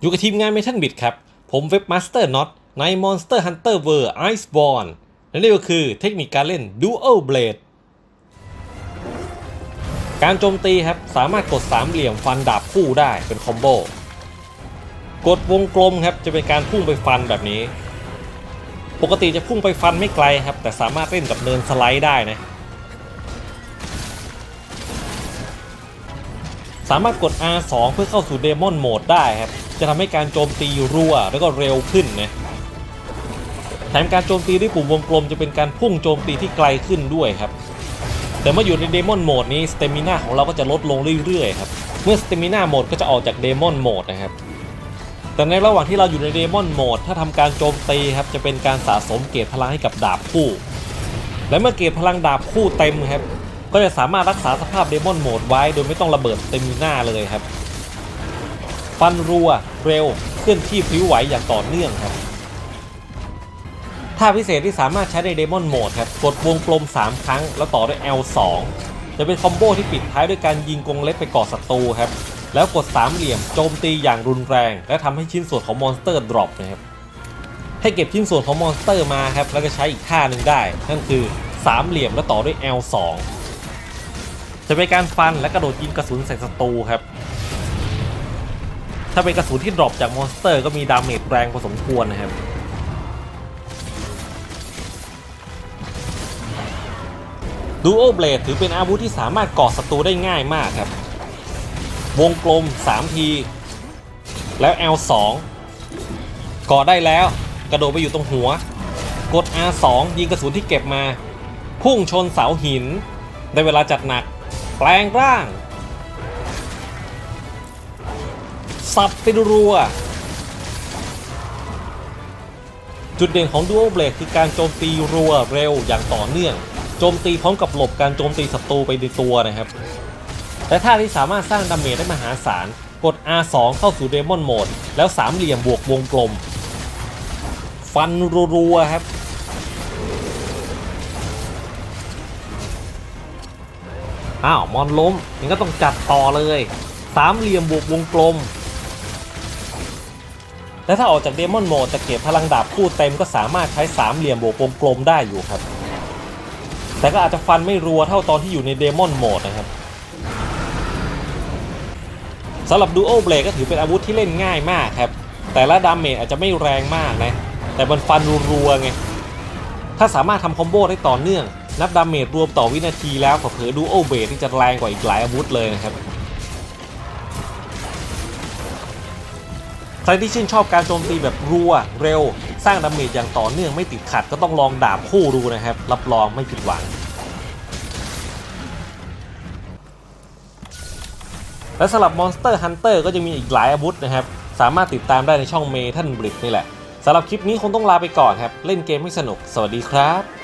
อยู่กับทีมงาน Metal Bit ครับ ผมเว็บมาสเตอร์น็อตใน Monster Hunter World Iceborne และนี่ก็คือเทคนิคการเล่น Dual Blade การโจมตีครับ สามารถกดสามเหลี่ยมฟันดาบคู่ได้เป็นคอมโบ กดวงกลมครับ จะเป็นการพุ่งไปฟันแบบนี้ ปกติจะพุ่งไปฟันไม่ไกลครับ แต่สามารถเล่นกับเนินสไลด์ได้นะ สามารถกด R2 เพื่อเข้าสู่เดมอนโหมดได้ครับ จะทำให้การโจมตีรัวแล้วก็เร็วขึ้นนะแถมการโจมตีด้วยปุ่มวงกลมจะเป็นการพุ่งโจมตีที่ไกลขึ้นด้วยครับ แต่เมื่ออยู่ในเดมอนโหมดนี้สเตมิน่าของเราก็จะลดลงเรื่อยๆครับ เมื่อสเตมิน่าโหมดก็จะออกจากเดมอนโหมดนะครับ แต่ในระหว่างที่เราอยู่ในเดมอนโหมดถ้าทำการโจมตีครับจะเป็นการสะสมเกรดพลังให้กับดาบคู่ และเมื่อเกรดพลังดาบคู่เต็มครับ ก็จะสามารถรักษาสภาพเดมอนโหมดไว้โดยไม่ต้องระเบิดเต็มหน้าเลยครับ ฟันรัวเร็วเคลื่อนที่พลิ้วไหวอย่างต่อเนื่องครับท่าพิเศษที่สามารถใช้ในเดมอนโหมดครับกดวงกลม 3 ครั้ง แล้วต่อด้วย L2 จะเป็นคอมโบที่ปิดท้ายด้วยการยิงกรงเล็บไปก่อศัตรูครับแล้วกดสามเหลี่ยมโจมตีอย่างรุนแรง และทำให้ชิ้นส่วนของมอนสเตอร์ดรอปนะครับให้เก็บชิ้นส่วนของมอนสเตอร์มาครับแล้วก็ใช้อีกท่าหนึ่งได้ นั่นคือสามเหลี่ยมแล้วต่อด้วย L2 จะเป็นการฟันและกระโดดยิงกระสุนใส่ศัตรูครับ ถ้าเป็นกระสุนที่ดรอปจากมอนสเตอร์ก็มีดาเมจแรงพอสมควรนะครับ ดูโอเบลดถือเป็นอาวุธที่สามารถก่อศัตรูได้ง่ายมากครับ วงกลม 3 ที แล้ว L2 ก่อได้แล้วกระโดดไปอยู่ตรงหัว กด R2 ยิงกระสุนที่เก็บมา พุ่งชนเสาหิน ได้เวลาจัดหนัก แปลงร่าง สับไปรัว จุดเด่นของ Dual Blade คือการโจมตีรัวเร็วอย่างต่อเนื่อง โจมตีพร้อมกับหลบการโจมตีศัตรูไปในตัวนะครับ และท่าที่สามารถสร้างดาเมจได้มหาศาล กด R2 เข้าสู่เดมอนโหมด แล้วสามเหลี่ยมบวกวงกลม ฟันรัวๆครับ อ้าวมอนล้มงั้นก็ต้องจัดต่อเลย สามเหลี่ยมบวกวงกลม และถ้าออกจากเดมอนโหมดจะเก็บพลังดาบคู่เต็มก็สามารถใช้สามเหลี่ยมบวกวงกลมได้อยู่ครับ แต่ก็อาจจะฟันไม่รัวเท่าตอนที่อยู่ในเดมอนโหมดนะครับสำหรับดูโอเบลก็ถือเป็นอาวุธที่เล่นง่ายมากครับ แต่ละดาเมจอาจจะไม่แรงมากนะ แต่มันฟันรัวไง ถ้าสามารถทำคอมโบได้ต่อเนื่อง นับดาเมจรวมต่อวินาทีแล้วเผลอดูโอเบลที่จะแรงกว่าอีกหลายอาวุธเลยนะครับใครที่ชื่นชอบการโจมตีแบบรัวเร็ว สร้างดาเมจอย่างต่อเนื่องไม่ติดขัดก็ต้องลองดาบคู่ดูนะครับ รับรองไม่ผิดหวัง และสำหรับ Monster Hunter ก็จะมีอีกหลายอาวุธนะครับ สามารถติดตามได้ในช่องเมทัลบริดนี่แหละ สำหรับคลิปนี้คงต้องลาไปก่อนครับ เล่นเกมให้สนุก สวัสดีครับ